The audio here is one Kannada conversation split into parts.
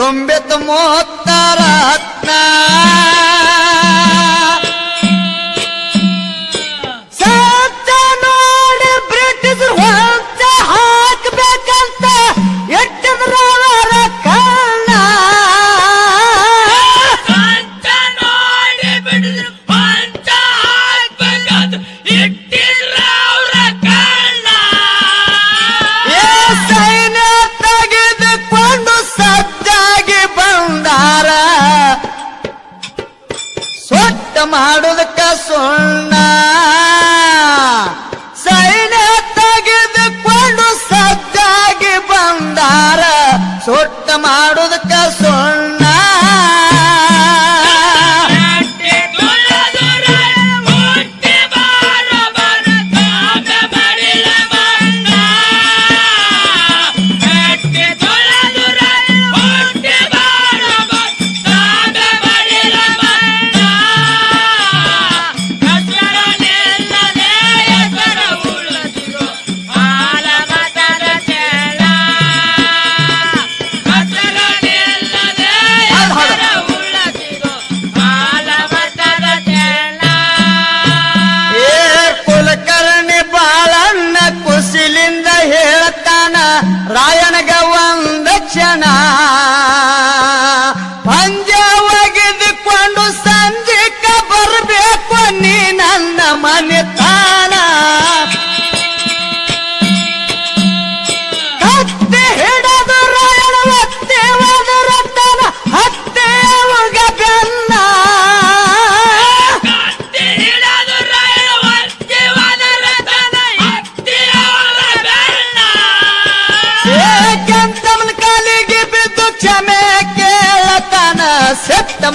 तुम्बे तुम तारा ಮಾಡ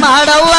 ಮಾಡವ್ವ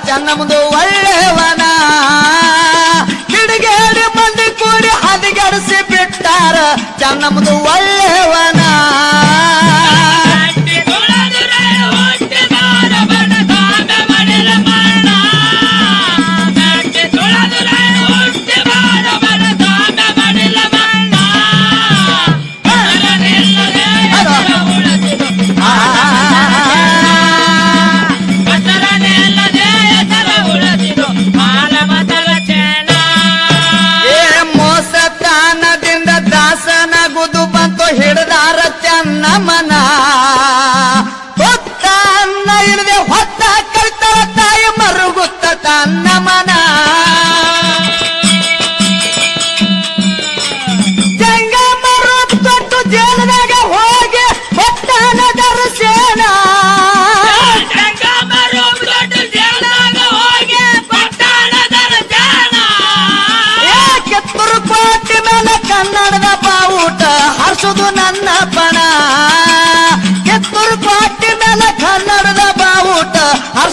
ಅಚ್ಚ ನಮ್ದು ಒಳ್ಳೆಯವನ. ಕಿಡಿಗೇಡಿ ಮಂದಿ ಕೂಡಿ ಹದಿಗೆಡಿಸಿ ಬಿಟ್ಟಾರ. ಚನ್ನಮ್ದು ಒಳ್ಳೆಯವನ.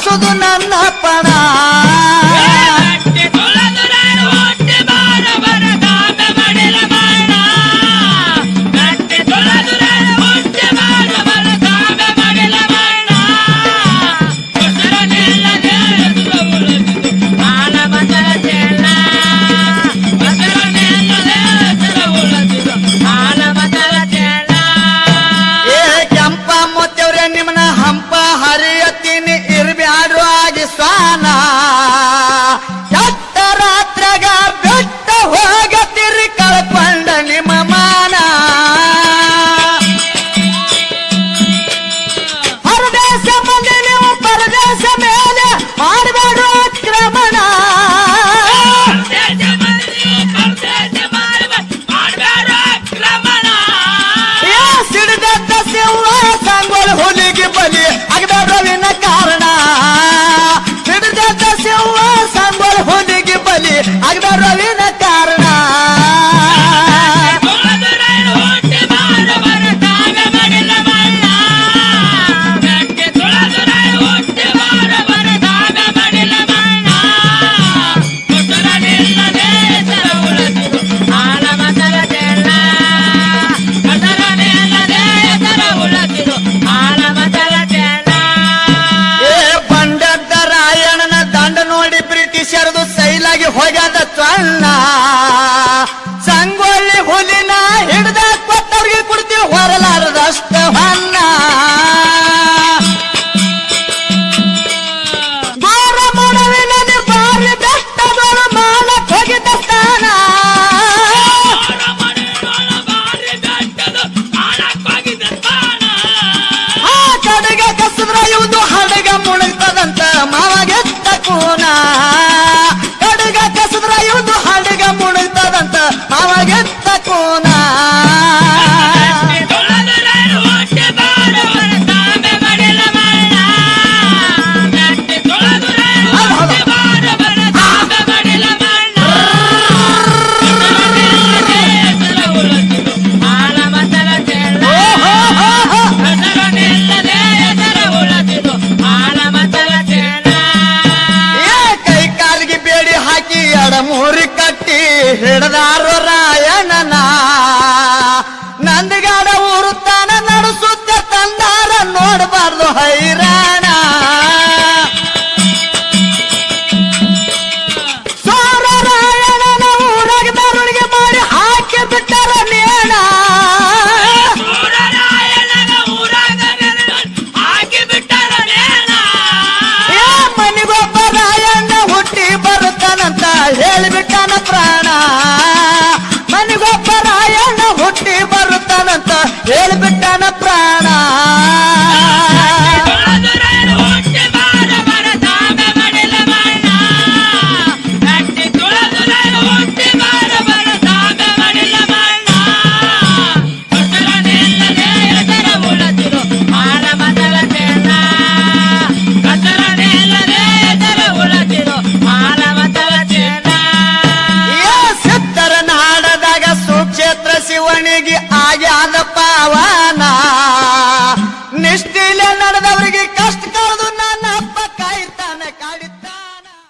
শুধু নাম না Rana